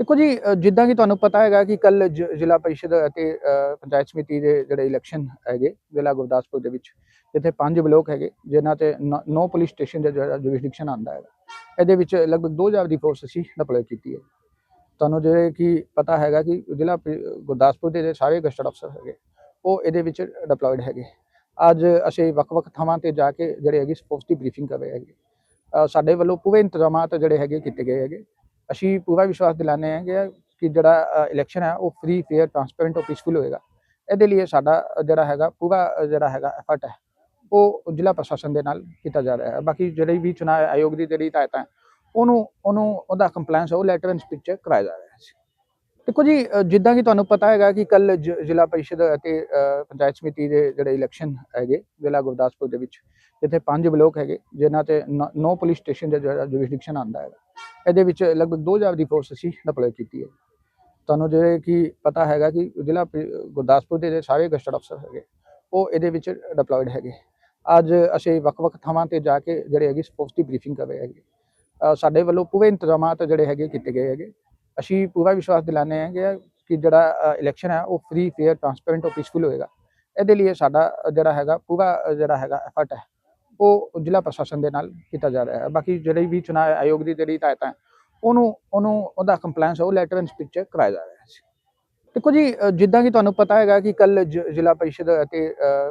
ਦੇਖੋ ਜੀ ਜਿੱਦਾਂ ਕਿ ਤੁਹਾਨੂੰ ਪਤਾ ਹੈਗਾ ਕਿ ਕੱਲ ਜ਼ਿਲ੍ਹਾ ਪਰਿਸ਼ਦ ਅਤੇ ਪੰਚਾਇਤ ਸਮਿਤੀ ਦੇ ਜਿਹੜੇ ਇਲੈਕਸ਼ਨ ਹੈਗੇ, ਜ਼ਿਲ੍ਹਾ ਗੁਰਦਾਸਪੁਰ ਦੇ ਵਿੱਚ ਜਿੱਥੇ ਪੰਜ ਬਲੋਕ ਹੈਗੇ, ਜਿਨ੍ਹਾਂ ਤੇ ਨੌ ਪੁਲਿਸ ਸਟੇਸ਼ਨ ਦਾ ਜਿਹੜਾ ਜੁਰਿਸਡਿਕਸ਼ਨ ਆਂਦਾ ਹੈਗਾ। ਇਹਦੇ ਵਿੱਚ ਲਗਭਗ 2000 ਦੀ ਫੋਰਸ ਅਸੀਂ ਡਿਪਲੋਏ ਕੀਤੀ ਹੈ। ਤੁਹਾਨੂੰ ਜਿਹੜੇ ਕਿ ਪਤਾ ਹੈਗਾ ਕਿ ਜ਼ਿਲ੍ਹਾ ਪ- ਗੁਰਦਾਸਪੁਰ ਦੇ ਜਿਹੜੇ ਸਾਰੇ ਗਸਟਡ ਅਫਸਰ ਹੈਗੇ, ਉਹ ਇਹਦੇ ਵਿੱਚ ਡਿਪਲੋਇਡ ਹੈਗੇ। ਅੱਜ ਅਸੀਂ ਵੱਖ-ਵੱਖ ਥਾਵਾਂ ਤੇ ਜਾ ਕੇ ਜਿਹੜੇ ਹੈਗੇ ਸਪੋਰਟਸ ਦੀ ਬਰੀਫਿੰਗ ਕਰ ਰਹੇ ਹੈਗੇ। ਸਾਡੇ ਵੱਲੋਂ ਪੂਰੇ ਇੰਤਜ਼ਾਮਾਤ ਜਿਹੜੇ ਹੈਗੇ ਕੀਤੇ ਗਏ ਹੈਗੇ। ਅਸੀਂ ਪੂਰਾ ਵਿਸ਼ਵਾਸ ਦਿਲਾਉਂਦੇ ਹਾਂ ਕਿ ਕਿ ਜਿਹੜਾ ਇਲੈਕਸ਼ਨ ਹੈ, ਉਹ ਫ੍ਰੀ ਫੇਅਰ ਟਰਾਂਸਪੇਰੈਂਟ ਔਰ ਪੀਸਫੁਲ ਹੋਏਗਾ। ਇਹਦੇ ਲਈ ਸਾਡਾ ਜਿਹੜਾ ਹੈਗਾ, ਪੂਰਾ ਜਿਹੜਾ ਹੈਗਾ ਐਫਰਟ ਹੈ, ਉਹ ਜ਼ਿਲ੍ਹਾ ਪ੍ਰਸ਼ਾਸਨ ਦੇ ਨਾਲ ਕੀਤਾ ਜਾ ਰਿਹਾ ਹੈ। ਬਾਕੀ ਜਿਹੜੇ ਵੀ ਚੁਣਾਵ ਆਯੋਗ ਦੀ ਜਿਹੜੀ ਹਦਾਇਤਾਂ ਹੈ, ਉਹਨੂੰ ਉਹਨੂੰ, ਉਹਦਾ ਕੰਪਲਾਈਂਸ ਉਹ ਲੈਟਰ ਐਂਡ ਪਿਕਚਰ ਕਰਾਇਆ ਜਾ ਰਿਹਾ ਹੈ ਦੇਖੋ ਜੀ ਜਿੱਦਾਂ ਕਿ ਤੁਹਾਨੂੰ ਪਤਾ ਹੈਗਾ ਕਿ ਕੱਲ ਜ਼ਿਲ੍ਹਾ ਪਰਿਸ਼ਦ ਅਤੇ ਪੰਚਾਇਤ ਸਮਿਤੀ ਦੇ ਜਿਹੜੇ ਇਲੈਕਸ਼ਨ ਹੈਗੇ, ਜ਼ਿਲ੍ਹਾ ਗੁਰਦਾਸਪੁਰ ਦੇ ਵਿੱਚ, ਜਿੱਥੇ ਪੰਜ ਬਲੋਕ ਹੈਗੇ, ਜਿਨ੍ਹਾਂ ਤੇ ਨੌ ਪੁਲਿਸ ਸਟੇਸ਼ਨ ਦਾ ਜਿਹੜਾ ਜੁਰਿਸਡਿਕਸ਼ਨ ਆਂਦਾ ਹੈਗਾ। ਇਹਦੇ ਵਿੱਚ ਲਗਭਗ 2000 ਦੀ ਫੋਰਸ ਅਸੀਂ ਡਿਪਲੋਏ ਕੀਤੀ ਹੈ। ਤੁਹਾਨੂੰ ਜਿਹੜੇ ਕਿ ਪਤਾ ਹੈਗਾ ਕਿ ਜ਼ਿਲ੍ਹਾ ਗੁਰਦਾਸਪੁਰ ਦੇ ਜਿਹੜੇ ਸਾਰੇ ਗਸਟਡ ਅਫਸਰ ਹੈਗੇ, ਉਹ ਇਹਦੇ ਵਿੱਚ ਡਿਪਲੋਇਡ ਹੈਗੇ। ਅੱਜ ਅਸੀਂ ਵੱਖ-ਵੱਖ ਥਾਵਾਂ ਤੇ ਜਾ ਕੇ ਜਿਹੜੇ ਹੈਗੇ ਸਪੋਰਟਸ ਦੀ ਬਰੀਫਿੰਗ ਕਰ ਰਹੇ ਹੈਗੇ। ਸਾਡੇ ਵੱਲੋਂ ਪੂਰੇ ਇੰਤਜ਼ਾਮਾਤ ਜਿਹੜੇ ਹੈਗੇ ਕੀਤੇ ਗਏ ਹੈਗੇ। ਅਸੀਂ ਪੂਰਾ ਵਿਸ਼ਵਾਸ ਦਿਲਾਉਂਦੇ ਹੈਗੇ ਕਿ ਕਿ ਜਿਹੜਾ ਇਲੈਕਸ਼ਨ ਹੈ, ਉਹ ਫ੍ਰੀ ਫੇਅਰ ਟਰਾਂਸਪੇਰੈਂਟ ਔਰ ਪੀਸਫੁਲ ਹੋਏਗਾ। ਇਹਦੇ ਲਈ ਸਾਡਾ ਜਿਹੜਾ ਹੈਗਾ, ਪੂਰਾ ਜਿਹੜਾ ਹੈਗਾ ਐਫਰਟ ਹੈ। ਉਹ ਜ਼ਿਲ੍ਹਾ ਪ੍ਰਸ਼ਾਸਨ ਦੇ ਨਾਲ ਕੀਤਾ ਜਾ ਰਿਹਾ ਹੈ। ਬਾਕੀ ਜਿਹੜੀ ਵੀ ਚੁਣਾਵ ਆਯੋਗ ਦੀ ਜਿਹੜੀ ਹਦਾਇਤਾਂ ਹੈ, ਉਹਨੂੰ ਉਹਨੂੰ, ਉਹਦਾ ਕੰਪਲਾਈਂਸ ਉਹ ਲੈਟਰ ਐਂਡ ਸਪੀਚ ਕਰਾਇਆ ਜਾ ਰਿਹਾ ਹੈ ਦੇਖੋ ਜੀ ਜਿੱਦਾਂ ਕਿ ਤੁਹਾਨੂੰ ਪਤਾ ਹੈਗਾ ਕਿ ਕੱਲ ਜ਼ਿਲ੍ਹਾ ਪਰਿਸ਼ਦ ਅਤੇ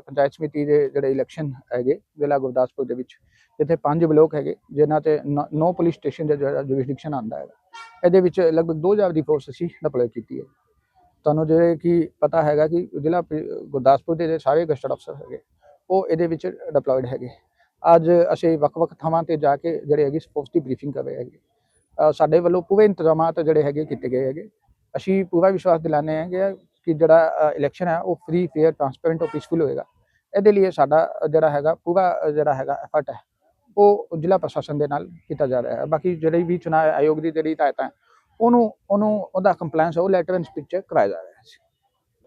ਪੰਚਾਇਤ ਸਮਿਤੀ ਦੇ ਜਿਹੜੇ ਇਲੈਕਸ਼ਨ ਹੈਗੇ, ਜ਼ਿਲ੍ਹਾ ਗੁਰਦਾਸਪੁਰ ਦੇ ਵਿੱਚ, ਜਿੱਥੇ ਪੰਜ ਬਲੋਕ ਹੈਗੇ, ਜਿਨ੍ਹਾਂ ਤੇ ਨੌ ਪੁਲਿਸ ਸਟੇਸ਼ਨ ਦਾ ਜਿਹੜਾ ਜੁਰਿਸਡਿਕਸ਼ਨ ਆਂਦਾ ਹੈਗਾ, ਇਹਦੇ ਵਿੱਚ ਲਗਭਗ 2000 ਦੀ ਫੋਰਸ ਅਸੀਂ ਡਿਪਲੋਏ ਕੀਤੀ ਹੈ। ਤੁਹਾਨੂੰ ਜਿਹੜੇ ਕਿ ਪਤਾ ਹੈਗਾ ਕਿ ਜ਼ਿਲ੍ਹਾ ਪ- ਗੁਰਦਾਸਪੁਰ ਦੇ ਜਿਹੜੇ ਸਾਰੇ ਗਸਟਡ ਅਫਸਰ ਹੈਗੇ, ਉਹ ਇਹਦੇ ਵਿੱਚ ਡਿਪਲੋਇਡ ਹੈਗੇ। ਅੱਜ ਅਸੀਂ ਵੱਖ-ਵੱਖ ਥਾਵਾਂ ਤੇ ਜਾ ਕੇ ਜਿਹੜੇ ਹੈਗੇ ਸਪੋਰਟਸ ਦੀ ਬਰੀਫਿੰਗ ਕਰ ਰਹੇ ਹੈਗੇ। ਸਾਡੇ ਵੱਲੋਂ ਪੂਰੇ ਇੰਤਜ਼ਾਮਾਤ ਜਿਹੜੇ ਹੈਗੇ ਕੀਤੇ ਗਏ ਹੈਗੇ। ਅਸੀਂ ਪੂਰਾ ਵਿਸ਼ਵਾਸ ਦਿਲਾਉਂਦੇ ਹੈਗੇ ਕਿ ਕਿ ਜਿਹੜਾ ਇਲੈਕਸ਼ਨ ਹੈ ਉਹ ਫ੍ਰੀ ਫੇਅਰ ਟਰਾਂਸਪੇਰੈਂਟ ਔਰ ਪੀਸਫੁਲ ਹੋਏਗਾ। ਇਹਦੇ ਲਈ ਸਾਡਾ ਜਿਹੜਾ ਹੈਗਾ, ਪੂਰਾ ਜਿਹੜਾ ਹੈਗਾ ਐਫਰਟ ਹੈ, ਉਹ ਜ਼ਿਲ੍ਹਾ ਪ੍ਰਸ਼ਾਸਨ ਦੇ ਨਾਲ ਕੀਤਾ ਜਾ ਰਿਹਾ ਹੈ। ਬਾਕੀ ਜਿਹੜੀ ਵੀ ਚੁਣਾਵ ਆਯੋਗ ਦੀ ਜਿਹੜੀ ਹਦਾਇਤਾਂ ਹੈ, ਉਹਨੂੰ ਉਹਨੂੰ, ਉਹਦਾ ਕੰਪਲਾਈਂਸ ਉਹ ਲੈਟਰ ਐਂਡ ਸਪੀਚ ਕਰਾਇਆ ਜਾ ਰਿਹਾ ਹੈ।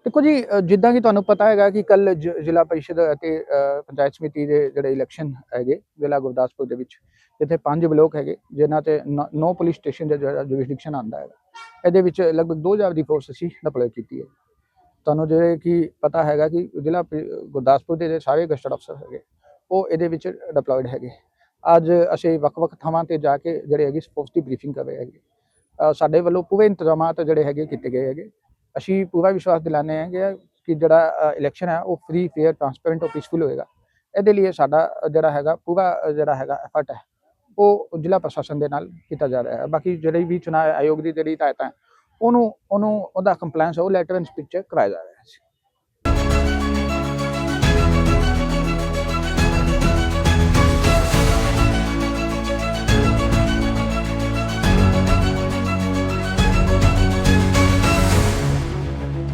ਦੇਖੋ ਜੀ ਜਿੱਦਾਂ ਕਿ ਤੁਹਾਨੂੰ ਪਤਾ ਹੈਗਾ ਕਿ ਕੱਲ ਜ਼ਿਲ੍ਹਾ ਪਰਿਸ਼ਦ ਅਤੇ ਪੰਚਾਇਤ ਸਮਿਤੀ ਦੇ ਜਿਹੜੇ ਇਲੈਕਸ਼ਨ ਹੈਗੇ, ਜ਼ਿਲ੍ਹਾ ਗੁਰਦਾਸਪੁਰ ਦੇ ਵਿੱਚ, ਜਿੱਥੇ ਪੰਜ ਬਲੋਕ ਹੈਗੇ, ਜਿਨ੍ਹਾਂ ਤੇ ਨੌ ਪੁਲਿਸ ਸਟੇਸ਼ਨ ਦਾ ਜਿਹੜਾ ਜੁਰਿਸਡਿਕਸ਼ਨ ਆਂਦਾ ਹੈਗਾ। ਇਹਦੇ ਵਿੱਚ ਲਗਭਗ 2000 ਦੀ ਫੋਰਸ ਅਸੀਂ ਡਿਪਲੋਏ ਕੀਤੀ ਹੈ। ਤੁਹਾਨੂੰ ਜਿਹੜੇ ਕਿ ਪਤਾ ਹੈਗਾ ਕਿ ਜ਼ਿਲ੍ਹਾ ਪ- ਗੁਰਦਾਸਪੁਰ ਦੇ ਜਿਹੜੇ ਸਾਰੇ ਗਸਟਡ ਅਫਸਰ ਹੈਗੇ, ਉਹ ਇਹਦੇ ਵਿੱਚ ਡਿਪਲੋਇਡ ਹੈਗੇ। ਅੱਜ ਅਸੀਂ ਵੱਖ-ਵੱਖ ਥਾਵਾਂ ਤੇ ਜਾ ਕੇ ਜਿਹੜੇ ਹੈਗੇ, ਸਪੋਰਟਸ ਦੀ ਬਰੀਫਿੰਗ ਕਰ ਰਹੇ ਹੈਗੇ। ਸਾਡੇ ਵੱਲੋਂ ਪੂਰੇ ਇੰਤਜ਼ਾਮਾਤ ਜਿਹੜੇ ਹੈਗੇ ਕੀਤੇ ਗਏ ਹੈਗੇ। ਅਸੀਂ ਪੂਰਾ ਵਿਸ਼ਵਾਸ ਦਿਲਾਉਂਦੇ ਹੈਗੇ ਕਿ ਕਿ ਜਿਹੜਾ ਇਲੈਕਸ਼ਨ ਹੈ, ਉਹ ਫ੍ਰੀ ਫੇਅਰ ਟਰਾਂਸਪੇਰੈਂਟ ਔਰ ਪੀਸਫੁਲ ਹੋਏਗਾ। ਇਹਦੇ ਲਈ ਸਾਡਾ ਜਿਹੜਾ ਹੈਗਾ, ਪੂਰਾ ਜਿਹੜਾ ਹੈਗਾ ਐਫਰਟ ਹੈ, ਉਹ ਜ਼ਿਲ੍ਹਾ ਪ੍ਰਸ਼ਾਸਨ ਦੇ ਨਾਲ ਕੀਤਾ ਜਾ ਰਿਹਾ ਹੈ। ਬਾਕੀ ਜਿਹੜੀ ਵੀ ਚੁਣਾਵ ਆਯੋਗ ਦੀ ਜਿਹੜੀ ਹਦਾਇਤਾਂ ਹੈ, ਉਹਨੂੰ ਉਹਨੂੰ, ਉਹਦਾ ਕੰਪਲਾਈਂਸ ਉਹ ਲੈਟਰ ਐਂਡ ਸਪੀਚ ਕਰਾਇਆ ਜਾ ਰਿਹਾ ਹੈ।